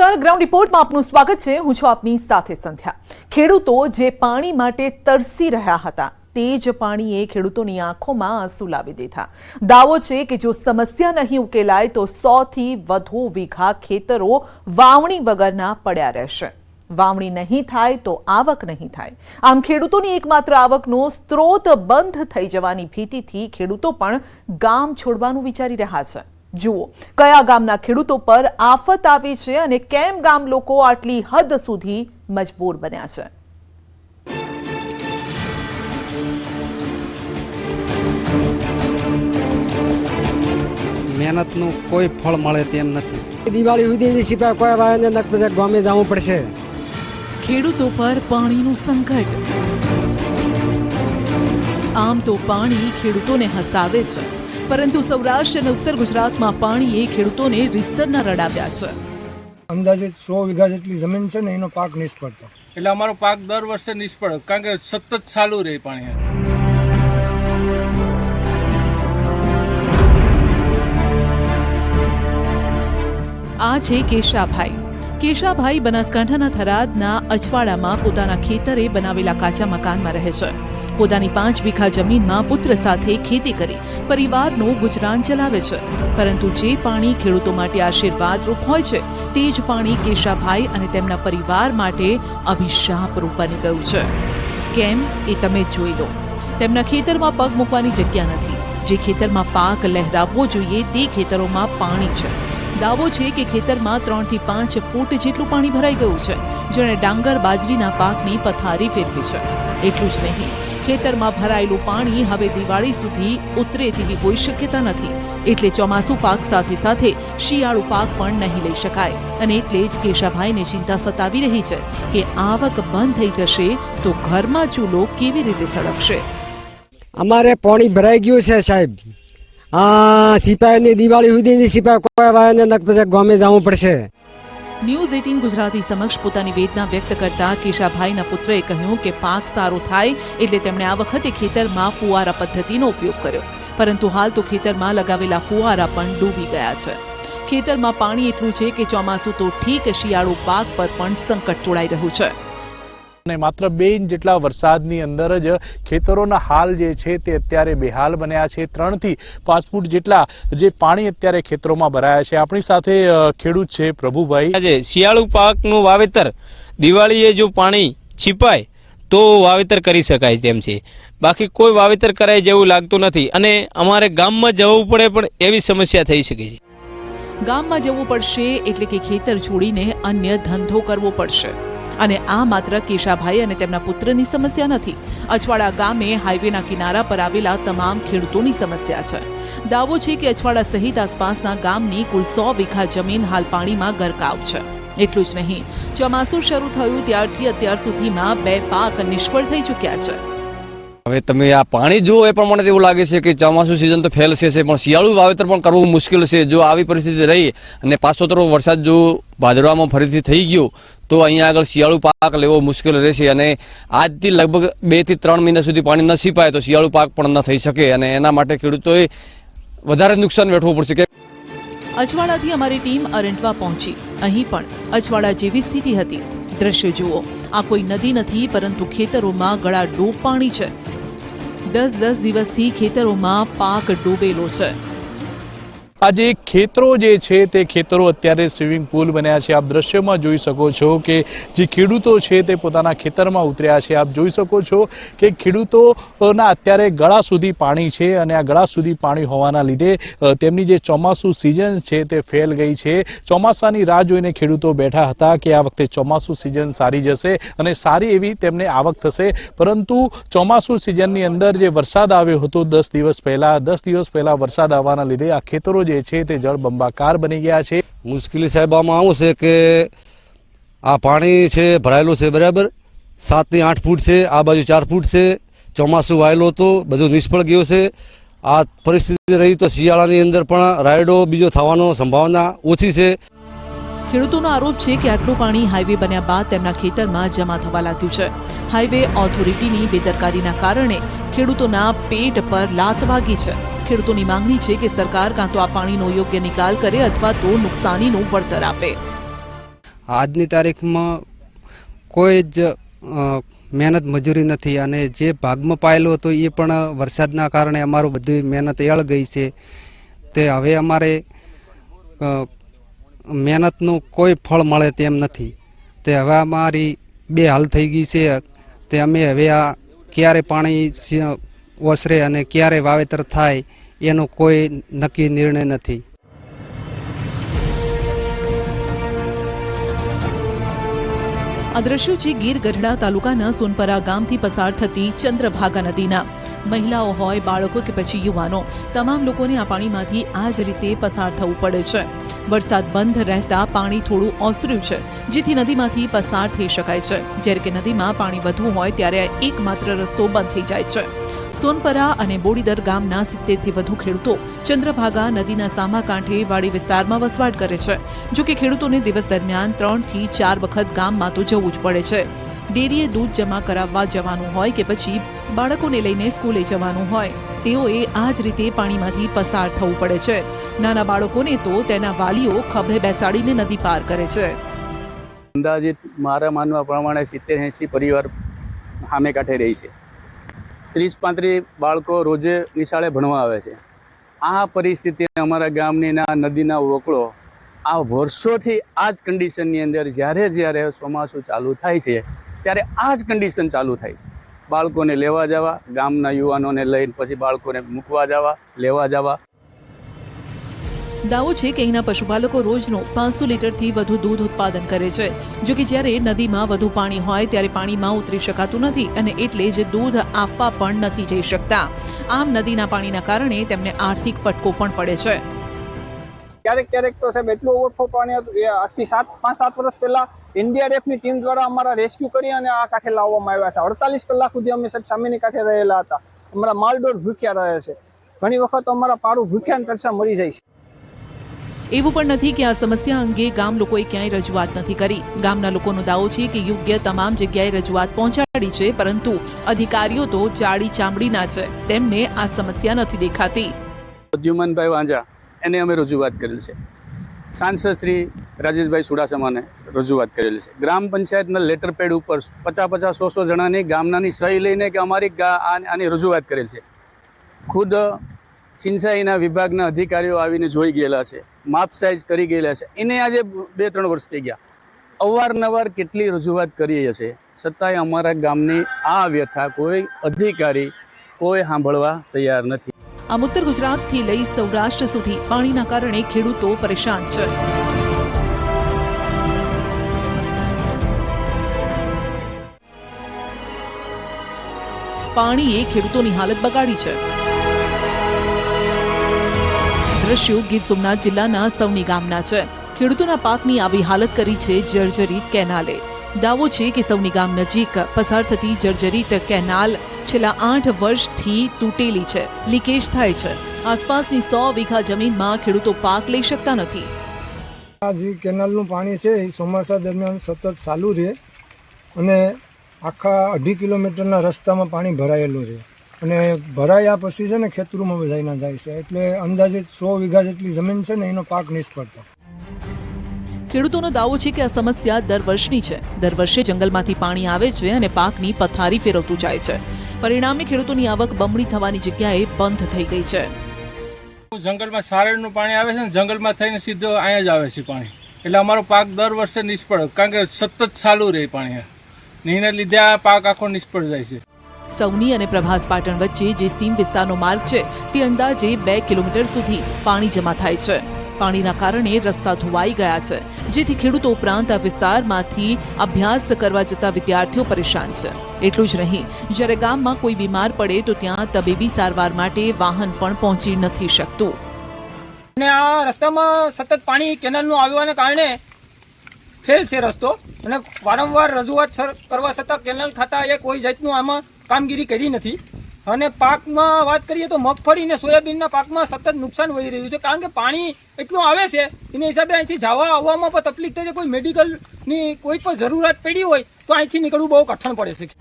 નમસ્કાર. ગ્રાઉન્ડ રિપોર્ટમાં આપનું સ્વાગત છે. હું છું આપની સાથે સંધ્યા. ખેડૂતો જે પાણી માટે તરસી રહ્યા હતા, તે જ પાણીએ ખેડૂતોની આંખોમાં આંસુ લાવી દીધા. દાવો છે કે જો સમસ્યા નહીં ઉકેલાય, તો સોથી વધુ વીઘા ખેતરો વાવણી વગરના પડ્યા રહેશે. વાવણી નહીં થાય, તો આવક નહીં થાય. આમ ખેડૂતોની એકમાત્ર આવકનો સ્ત્રોત બંધ થઈ જવાની ભીતિથી ખેડૂતો પણ ગામ છોડવાનું વિચારી રહ્યા છે. જુઓ કયા ગામના ખેડૂતો પર આફત આવી છે અને કેમ ગામ લોકો આટલી હદ સુધી મજબૂર બન્યા છે? મહેનતનું કોઈ ફળ મળે તેમ નથી. દિવાળી સુધીની સિપાય કોઈ વાયને નક ગામે જવું પડશે. ખેડૂતો પર પાણીનું સંકટ. આમ તો પાણી ખેડૂતોને હસાવે છે. પરંતુ સૌરાષ્ટ્ર અને ઉત્તર ગુજરાતમાં પાણીએ ખેડૂતોને રીસ્તરના રડાવ્યા છે. અંદાજે સો વીઘા જેટલી જમીન છે ને એનો પાક નિષ્ફળ થયો. એટલે અમારો પાક દર વર્ષે નિષ્ફળ કારણ કે સતત ચાલુ રહે પાણી આ છે કેશાભાઈ. કેશાભાઈ બનાસકાંઠાના થરાદના અજવાડામાં પોતાના ખેતરે બનાવેલા કાચા મકાનમાં રહે છે. પોતાની પાંચ વીઘા જમીનમાં પુત્ર સાથે ખેતી કરી પરિવારનું ગુજરાન ચલાવે છે. પરંતુ જે પાણી ખેડૂતો માટે આશીર્વાદરૂપ હોય છે, તે જ પાણી કેશાભાઈ અને તેમના પરિવાર માટે અભિશાપરૂપ બની ગયું છે. કેમ? એ તમે જોઈ લો. તેમના ખેતરમાં પગ મૂકવાની જગ્યા નથી. જે ખેતરમાં પાક લહેરાવવો જોઈએ, તે ખેતરોમાં પાણી છે. દાવો છે કે ખેતરમાં ત્રણથી પાંચ ફૂટ જેટલું પાણી ભરાઈ ગયું છે. જેણે ડાંગર બાજરીના પાકની પથારી ફેરવી છે. એટલું જ નહીં. ખેતરમાં ભરાયેલું પાણી હવે દિવાળી સુધી ઉતરે તેવી કોઈ શક્યતા નથી. એટલે ચોમાસુ પાક સાથે સાથે શિયાળુ પાક પણ નહીં લઈ શકાય. અને એટલે જ કેશાભાઈને ચિંતા સતાવી રહી છે કે આવક બંધ થઈ જશે તો ઘરમાં ચૂલો કેવી રીતે સળગશે? અમારે પાણી ભરાઈ ગયું છે સાહેબ. આ સિપાહીની દિવાળી સુધીની સિપાહી કોઈ વાયને નક પછી ગામે જવું પડશે. ન્યૂઝ એટીન ગુજરાતી સમક્ષ પોતાની વેદના વ્યક્ત કરતા કેશાભાઈના પુત્રએ કહ્યું કે પાક સારો થાય એટલે તેમણે આ વખતે ખેતરમાં ફુવારા પદ્ધતિનો ઉપયોગ કર્યો. પરંતુ હાલ તો ખેતરમાં લગાવેલા ફુવારા પણ ડૂબી ગયા છે. ખેતરમાં પાણી એટલું છે કે ચોમાસું તો ઠીક શિયાળુ પાક પર પણ સંકટ તોડાઈ રહ્યું છે. અને માત્ર બે ઇંચ જેટલા વરસાદની અંદર જ ખેતરોના હાલ જે છે તે અત્યારે બેહાલ બન્યા છે. ત્રણથી પાંચ ફૂટ જેટલા જે પાણી અત્યારે ખેતરોમાં ભરાયા છે. આપણી સાથે ખેડૂત છે પ્રભુભાઈ. આજે શિયાળુ પાકનું વાવેતર દિવાળીએ જો પાણી છીપાય તો વાવેતર કરી શકાય તેમ છે. બાકી કોઈ વાવેતર કરાય જેવું લાગતું નથી અને અમારે ગામમાં જવું પડે પણ એવી સમસ્યા થઈ શકે છે. ગામમાં જવું પડશે એટલે કે ખેતર છોડીને અન્ય ધંધો કરવો પડશે. અને આ માત્ર કેશાભાઈ અને તેમના પુત્રની સમસ્યા નથી. અછવાડા ગામે હાઈવેના કિનારા પર આવેલા તમામ ખેડૂતોની સમસ્યા છે. દાવો છે કે અછવાડા સહિત આસપાસના ગામની કુલ સો વીઘા જમીન હાલ પાણીમાં ગરકાવ છે. એટલું જ નહીં, ચોમાસું શરૂ થયું ત્યારથી અત્યાર સુધીમાં બે પાક નિષ્ફળ થઈ ચૂક્યા છે. હવે તમે આ પાણી જુઓ એ પ્રમાણે મને એવું લાગે છે કે ચોમાસું સિઝન તો ફેલ છે પણ શિયાળુ વાવેતર પણ કરવું મુશ્કેલ છે. જો આવી પરિસ્થિતિ રહી અને પાછો વરસાદ જો ભાદરવામાં ફરીથી થઈ ગયો તો અહીંયા આગળ શિયાળુ પાક લેવો મુશ્કેલ રહેશે અને આજથી લગભગ બેથી ત્રણ મહિના સુધી પાણી ન સિપાય તો શિયાળુ પાક પણ ન થઈ શકે અને એના માટે ખેડૂતોએ વધારે નુકસાન વેઠવું પડશે કે અજવાળાથી અમારી ટીમ અરંટવા પહોંચી. અહીં પણ અજવાળા જેવી સ્થિતિ હતી. દ્રશ્ય જુઓ. આ કોઈ નદી નથી, પરંતુ ખેતરોમાં ગળા ડૂબ પાણી છે. દસ દસ દિવસથી ખેતરોમાં પાક ડૂબેલો છે. આજે ખેતરો જે છે તે ખેતરો અત્યારે સ્વિમિંગ પુલ બન્યા છે. આપ દ્રશ્યમાં જોઈ શકો છો કે જે ખેડૂતો છે તે પોતાના ખેતરમાં ઉતર્યા છે. આપ જોઈ શકો છો કે ખેડૂતોના અત્યારે ગળા સુધી પાણી છે અને આ ગળા સુધી પાણી હોવાના લીધે તેમની જે ચોમાસું સિઝન છે તે ફેલ ગઈ છે. ચોમાસાની રાહ જોઈને ખેડૂતો બેઠા હતા કે આ વખતે ચોમાસું સિઝન સારી જશે અને સારી એવી તેમને આવક થશે. પરંતુ ચોમાસું સિઝનની અંદર જે વરસાદ આવ્યો હતો દસ દિવસ પહેલાં, દસ દિવસ પહેલાં વરસાદ આવવાના લીધે આ ખેતરો જે છે તે જળબંબાકાર બની ગયા છે. મુશ્કેલી સાહેબ, આમાં આવું છે કે આ પાણી છે, ભરાયેલું છે, બરાબર? સાતથી આઠ ફૂટ છે, આ બાજુ ચાર ફૂટ છે, ચોમાસું વાયેલો હતો, બધું નિષ્ફળ ગયું છે. આ પરિસ્થિતિ રહી તો શિયાળાની અંદર પણ રાયડો બીજો થવાનો સંભાવના ઓછી છે. ખેડૂતોનો આરોપ છે કે આટલું પાણી હાઈવે બન્યા બાદ તેમના ખેતરમાં જમા થવા લાગ્યું છે. હાઈવે ઓથોરિટીની બેદરકારીના કારણે ખેડૂતોના પેટ પર લાત વાગી છે. ખેડૂતોની માંગણી છે કે સરકાર કાં તો આ પાણીનો યોગ્ય નિકાલ કરે અથવા તો નુકસાનીનું વળતર આપે. આજની તારીખમાં કોઈ જ મહેનત મજૂરી નથી અને જે ભાગમાં પાયેલું હતું એ પણ વરસાદના કારણે અમારું બધી મહેનત એળ ગઈ છે. તે હવે અમારે મહેનતનું કોઈ ફળ મળે તેમ નથી. તે હવે અમારી બે હાલ થઈ ગઈ છે. તે અમે હવે આ ક્યારે પાણી ઓસરે અને ક્યારે વાવેતર થાય એનો કોઈ નક્કી નિર્ણય નથી. આ દ્રશ્યો છે ગીર ગઢડા તાલુકાના સોનપરા ગામથી પસાર થતી ચંદ્રભાગા નદીના. મહિલાઓ હોય, બાળકો કે પછી યુવાનો, તમામ લોકોને આ પાણીમાંથી આ જ રીતે પસાર થવું પડે છે. વરસાદ બંધ રહેતા પાણી થોડું ઓસર્યું છે, જેથી નદીમાંથી પસાર થઈ શકાય છે. જ્યારે કે નદીમાં પાણી વધુ હોય ત્યારે એકમાત્ર રસ્તો બંધ થઈ જાય છે. સોનપરા અને બોડીદર ગામના સિત્તેરથી વધુ ખેડૂતો ચંદ્રભાગા નદીના સામા કાંઠે વાડી વિસ્તારમાં વસવાટ કરે છે. જો કે ખેડૂતોને દિવસ દરમિયાન ત્રણથી ચાર વખત ગામમાં તો જવું જ પડે છે. ડેરીએ દૂધ જમા કરાવવા જવાનું હોય કે પછી બાળકોને લઈને સ્કૂલે જવાનું હોય. તેઓએ આ જ રીતે પાણીમાંથી પસાર થવું પડે છે. નાના બાળકોને તો તેના વાલીઓ ખભે બેસાડીને નદી પાર કરે છે. અંદાજિત મારા માનવા પ્રમાણે સિત્તેર એંસી પરિવાર સામે કાંઠે રહી છે. ત્રીસ પાંત્રીસ બાળકો રોજે નિશાળે ભણવા આવે છે. આ પરિસ્થિતિ અમારા ગામની ના નદીના વકળો આ વર્ષોથી આ જ કન્ડિશનની અંદર જ્યારે જ્યારે ચોમાસું ચાલુ થાય છે, ત્યારે આ જ કન્ડિશન ચાલુ થાય છે. બાળકોને લેવા જવા, ગામના યુવાનોને લઈને પછી બાળકોને મૂકવા જવા, લેવા જવા. દાવો છે કે અહીંના પશુપાલકો રોજનો પાંચસો લીટરથી વધુ દૂધ ઉત્પાદન કરે છે. જો કે જ્યારે નદીમાં વધુ પાણી હોય ત્યારે પાણીમાં ઉતરી શકાતું નથી અને એટલે જ દૂધ આપવા પણ નથી જઈ શકતા. આમ નદીના પાણીના કારણે તેમને આર્થિક ફટકો પણ પડે છે. ક્યારેક ક્યારેક તો સાહેબ એટલું ઓવરફ્લો પાણી હતું એ આજથી સાત પાંચ સાત વર્ષ પહેલા એનડીઆરએફની ટીમ દ્વારા અમારા રેસ્ક્યુ કરી અને આ કાંઠે લાવવામાં આવ્યા હતા. અડતાલીસ કલાક સુધી અમે સાહેબ સામેની કાંઠે રહેલા હતા. અમારા માલડોર ભૂખ્યા રહે છે. ઘણી વખત અમારા પારું ભૂખ્યા તરસા મરી જાય છે. એવું પણ નથી કે આ સમસ્યા અંગે ગામ લોકોએ ક્યાંય રજૂઆત નથી કરી. ગામના લોકોનો દાવો છે કે યોગ્ય તમામ જગ્યાએ રજૂઆત પહોંચાડી છે પરંતુ અધિકારીઓ તો જાડી ચામડીના છે. તેમને આ સમસ્યા નથી દેખાતી. દ્યુમનભાઈ વાંજા એને અમે રજૂઆત કરેલ છે. સાંસદ શ્રી રાજેશભાઈ ચુડાસમાને રજૂઆત કરેલી છે. ગ્રામ પંચાયતના લેટર પેડ ઉપર પચાસ પચાસ સો સો જણાની ગામનાની સહી લઈને કે અમારી ગા આની રજૂઆત કરેલ છે. ખુદ સિંચાઈના વિભાગના અધિકારીઓ આવીને જોઈ ગયેલા છે, માપ સાઇઝ કરી ગયેલા છે. એને આજે બે ત્રણ વર્ષ થઈ ગયા. અવારનવાર કેટલી રજૂઆત કરી હશે છતાંય અમારા ગામની આ વ્યથા કોઈ અધિકારી કોઈ સાંભળવા તૈયાર નથી. આમ ઉત્તર ગુજરાતથી લઈ સૌરાષ્ટ્ર સુધી પાણીના કારણે ખેડૂતો પરેશાન છે. પાણીએ ખેડૂતોની હાલત બગાડી છે. દ્રશ્યો ગીર સોમનાથ જિલ્લાના સૌની ગામના છે. ખેડૂતોના પાકની આવી હાલત કરી છે જર્જરિત કેનાલે. દાવો છે કે સૌની ગામ નજીક પસાર થતી જર્જરિત કેનાલ છેલ્લા આઠ વર્ષથી તૂટેલી છે, લીકેજ થાય છે. આસપાસની સો વીઘા જમીનમાં ખેડૂતો પાક લઈ શકતા નથી. આ જે કેનાલનું પાણી છે, એ ચોમાસા દરમિયાન સતત ચાલુ રહે અને આખા અઢી કિલોમીટરના રસ્તામાં પાણી ભરાયેલું રહે. અને ભરાયા પછી છે ને ખેતરોમાં બધાના જાય છે, એટલે અંદાજે સો વીઘા જેટલી જમીન છે ને, એનો પાક નિષ્ફળ થાય. ખેડૂતોનો દાવો છે કે આ સમસ્યા દર વર્ષની છે. દર વર્ષે જંગલમાંથી પાણી આવે છે અને પાકની પથારી ફેરવતું જાય છે. પરિણામે ખેડૂતોની આવક બમણી થવાની જગ્યાએ બંધ થઈ ગઈ છે. જંગલમાં સારણનું પાણી આવે છે ને જંગલમાં થઈને સીધો અહીંયા જ આવે છે પાણી. એટલે અમારો પાક દર વર્ષે નિષ્ફળ કારણ કે સતત ચાલુ રહે પાણી. ને એના લીધે આ પાક આખો નિષ્ફળ જાય છે. સૌની અને પ્રભાસ પાટણ વચ્ચે જે સીમ વિસ્તારનો માર્ગ છે તે અંદાજે બે કિલોમીટર સુધી પાણી જમા થાય છે. પાણીના કારણે રસ્તા ધોવાઈ ગયા છે. જેથી ખેડૂતો ઉપરાંત આ વિસ્તારમાંથી અભ્યાસ કરવા જતા વિદ્યાર્થીઓ પરેશાન છે. એટલું જ નહીં, જ્યારે ગામમાં કોઈ બીમાર પડે તો ત્યાં તબીબી સારવાર માટે વાહન પણ પહોંચી નથી શકતું. અને આ રસ્તામાં સતત પાણી કેનાલનું આવવાને કારણે ફેલ છે રસ્તો. અને વારંવાર રજૂઆત કરવા છતાં કેનાલ ખાતાએ કોઈ જાતનું આમાં કામગીરી કરી નથી. અને પાકમાં વાત કરીએ તો મગફળી અને સોયાબીનના પાકમાં સતત નુકસાન વહી રહ્યું છે. કારણ કે પાણી એટલું આવે છે, એના હિસાબે અહીંથી જવા આવવામાં પણ તકલીફ થાય છે. કોઈ મેડિકલની કોઈ પણ જરૂરિયાત પડી હોય તો અહીંથી નીકળવું બહુ કઠણ પડે છે.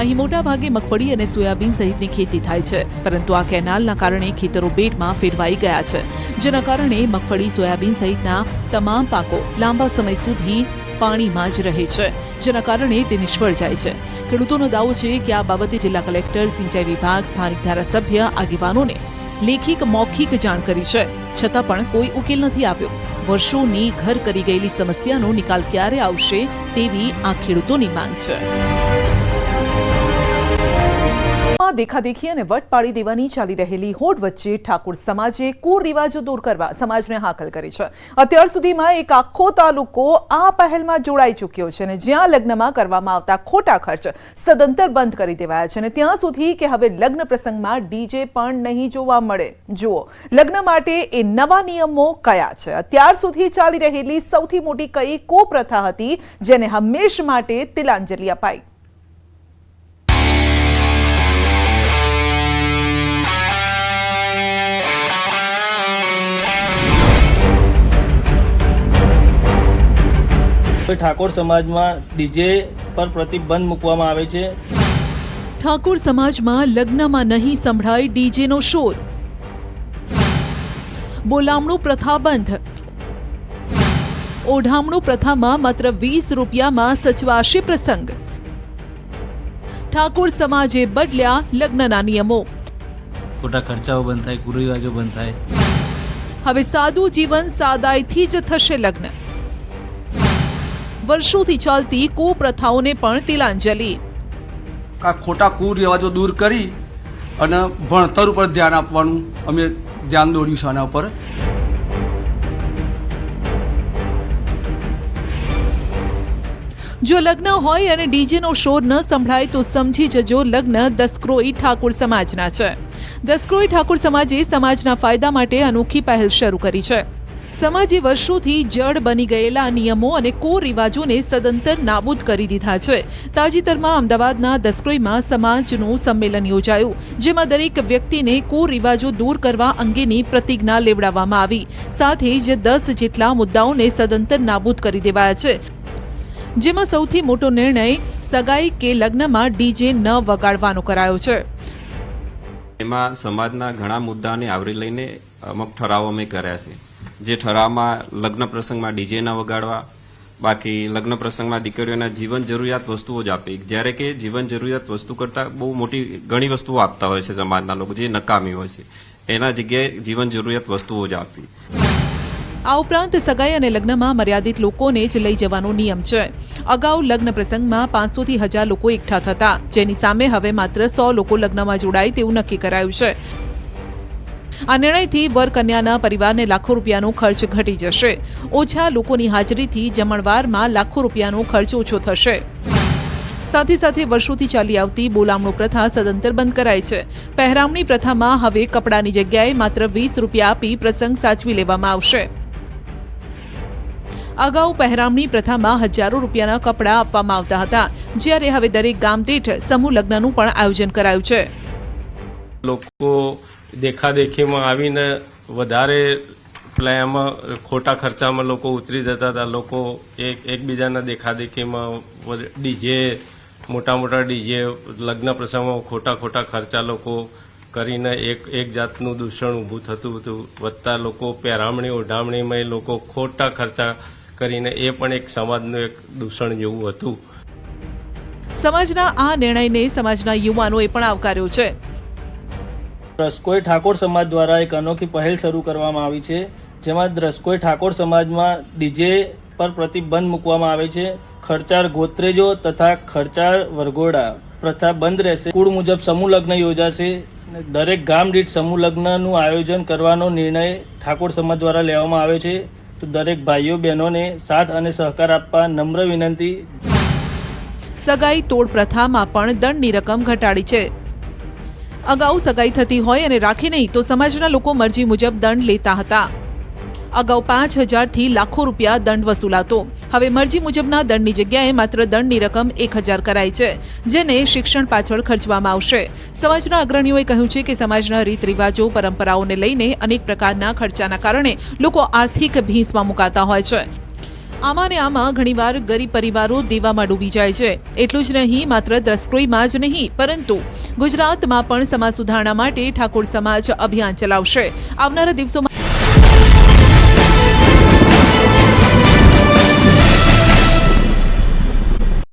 અહીં મોટા ભાગે મગફળી અને સોયાબીન સહિતની ખેતી થાય છે, પરંતુ આ કેનાલના કારણે ખેતરો બેટમાં ફેરવાઈ ગયા છે. જેના કારણે મગફળી, સોયાબીન સહિતના તમામ પાકો લાંબા સમય સુધી પાણીમાં જ રહે છે, જેના કારણે તે નિષ્ફળ જાય છે. ખેડૂતોનો દાવો છે કે આ બાબતે જિલ્લા કલેક્ટર, સિંચાઈ વિભાગ, સ્થાનિક ધારાસભ્ય, આગેવાનોને લેખિક મૌખિક જાણ કરી છે. છતાં પણ કોઈ ઉકેલ નથી આવ્યો. વર્ષોની ઘર કરી ગયેલી સમસ્યાનો નિકાલ ક્યારે આવશે તેવી આ ખેડૂતોની માંગ છે. માં દેખાદેખી અને વટ પાડી દેવાની ચાલી રહેલી હોડ વચ્ચે ઠાકોર સમાજે કુરિવાજો દૂર કરવા સમાજને હાકલ કરી છે. અત્યાર સુધીમાં એક આખો તાલુકો આ પહેલમાં જોડાઈ ચૂક્યો છે અને જ્યાં લગ્નમાં કરવામાં આવતા ખોટા ખર્ચ સદંતર બંધ કરી દેવાયા છે અને ત્યાં સુધી કે હવે લગ્ન પ્રસંગમાં ડીજે પણ નહીં જોવા મળે. જુઓ, લગ્ન માટે એ નવા નિયમો કયા છે? અત્યાર સુધી ચાલી રહેલી સૌથી મોટી કઈ કોપ્રથા હતી જેને હંમેશ માટે તિલાંજલિ અપાઈ? ઠાકોર સમાજમાં ડીજે પર પ્રતિબંધ મૂકવામાં આવે છે? ઠાકોર સમાજમાં લગ્નમાં નહીં સંભળાય ડીજેનો શોર. બોલામણું પ્રથા બંધ ઓઢામણું પ્રથામાં માત્ર વીસ રૂપિયામાં સચવાશે પ્રસંગ. ઠાકોર સમાજે બદલ્યા લગ્નના નિયમો. ખોટા ખર્ચાઓ બંધ થાય કુરિવાજો બંધ થાય. હવે સાદું જીવન સાદાઈથી જ થશે લગ્ન. વર્ષોથી ચાલતી કુપ્રથાઓને પણ તિલાંજલિ. આ ખોટા કુરિવાજો દૂર કરી અને ભણતર ઉપર ધ્યાન આપવાનું અમે ધ્યાન દોર્યું છે આના ઉપર. જો લગ્ન હોય અને ડીજેનો શોર ન સંભળાય તો સમજી જજો લગ્ન દસક્રોઈ ઠાકોર સમાજના છે. દસક્રોઈ ઠાકોર સમાજે સમાજના ફાયદા માટે અનોખી પહેલ શરૂ કરી છે. સમાજે વર્ષોથી જડ બની ગયેલા નિયમો અને કુરિવાજોને સદંતર નાબૂદ કરી દીધા છે. તાજેતરમાં અમદાવાદના દસક્રોઈમાં સમાજનું સંમેલન યોજાયું, જેમાં દરેક વ્યક્તિને કુરિવાજો દૂર કરવા અંગેની પ્રતિજ્ઞા લેવડાવવામાં આવી. સાથે જ દસ જેટલા મુદ્દાઓને સદંતર નાબૂદ કરી દેવાયા છે. જેમાં સૌથી મોટો નિર્ણય સગાઈ કે લગ્નમાં ડીજે ન વગાડવાનો કરાયો છે. એમાં સમાજના ઘણા મુદ્દાને આવરી લઈને અમુક ઠરાવો અમે કર્યા છે. જે ઠરાવમાં લગ્ન પ્રસંગમાં ડીજે ના વગાડવા, બાકી લગ્ન પ્રસંગમાં દીકરીઓના જીવન જરૂરિયાત વસ્તુઓ જ આપી. જ્યારે કે જીવન જરૂરિયાત વસ્તુ કરતાં બહુ મોટી ઘણી વસ્તુઓ આપતા હોય છે સમાજના લોકો, જે નકામી હોય છે. એના જગ્યાએ જીવન જરૂરિયાત વસ્તુઓ જ આપવી. આ ઉપરાંત સગાઈ અને લગ્નમાં મર્યાદિત લોકોને જ લઈ જવાનો નિયમ છે. અગાઉ લગ્ન પ્રસંગમાં પાંચસોથી હજાર લોકો એકઠા થતા, જેની સામે હવે માત્ર સો લોકો લગ્નમાં જોડાય તેવું નક્કી કરાયું છે. આ નિર્ણયથી વરકન્યાના પરિવારને લાખો રૂપિયાનો ખર્ચ ઘટી જશે. ઓછા લોકોની હાજરીથી જમણવારમાં લાખો રૂપિયાનો ખર્ચ ઓછો થશે. સાથે સાથે વર્ષોથી ચાલી આવતી બોલામણું પ્રથા સદંતર બંધ કરાઈ છે. પહેરામણી પ્રથામાં હવે કપડાની જગ્યાએ માત્ર વીસ રૂપિયા આપી પ્રસંગ સાચવી લેવામાં આવશે. અગાઉ પહેરામણી પ્રથામાં હજારો રૂપિયાના કપડાં આપવામાં આવતા હતા. જ્યારે હવે દરેક ગામ દીઠ સમૂહ લગ્નનું પણ આયોજન કરાયું છે. લોકો દેખાદેખીમાં આવીને વધારે પેલા એમાં ખોટા ખર્ચામાં લોકો ઉતરી જતા હતા. લોકો એક, એકબીજાના દેખાદેખીમાં ડીજે મોટા મોટા ડીજે, લગ્ન પ્રસંગમાં ખોટા ખોટા ખર્ચા લોકો કરીને એક એક જાતનું દૂષણ ઊભું થતું હતું. વધતા લોકો પહેરામણી, ઓઢામણીમાં એ લોકો ખોટા ખર્ચા કરીને એ પણ એક સમાજનું એક દૂષણ જેવું હતું. સમાજના આ નિર્ણયને સમાજના યુવાનોએ પણ આવકાર્યો છે. રસકોઈ ઠાકોર સમાજ દ્વારા એક અનોખી પહેલ શરૂ કરવામાં આવી છે, જેમાં રસકોઈ ઠાકોર સમાજમાં ડીજે પર પ્રતિબંધ મૂકવામાં આવે છે ખર્ચાળ ગોત્રેજો તથા ખર્ચાળ વરઘોડા. પ્રથા બંધ રહેશે. કુળ મુજબ સમૂહ લગ્ન યોજાશે. દરેક ગામ દીઠ સમૂહ લગ્નનું આયોજન કરવાનો નિર્ણય ઠાકોર સમાજ દ્વારા લેવામાં આવ્યો છે. તો દરેક ભાઈઓ, બહેનોને સાથ અને સહકાર આપવા નમ્ર વિનંતી. સગાઈ તોડ પ્રથામાં પણ દંડની રકમ ઘટાડી છે. અગાઉ સગાઈ થતી હોય અને રાખે નહીં તો સમાજના લોકો મરજી મુજબ દંડ લેતા હતા. અગાઉ પાંચ હજારથી લાખો રૂપિયા દંડ વસૂલાતો. હવે મરજી મુજબના દંડની જગ્યાએ માત્ર દંડની રકમ એક હજાર કરાઈ છે, જેને શિક્ષણ પાછળ ખર્ચવામાં આવશે. સમાજના અગ્રણીઓએ કહ્યું છે કે સમાજના રીત રિવાજો, પરંપરાઓને લઈને અનેક પ્રકારના ખર્ચાના કારણે લોકો આર્થિક ભીંસમાં મુકાતા હોય છે. આમાં ને આમાં ઘણીવાર ગરીબ પરિવારો દેવામાં ડૂબી જાય છે. એટલું જ નહીં, માત્ર દ્રસ્ક્રોઈમાં જ નહીં, પરંતુ ગુજરાતમાં પણ સમાજ સુધારણા માટે ઠાકોર સમાજ અભિયાન ચલાવશે. આવનારા દિવસોમાં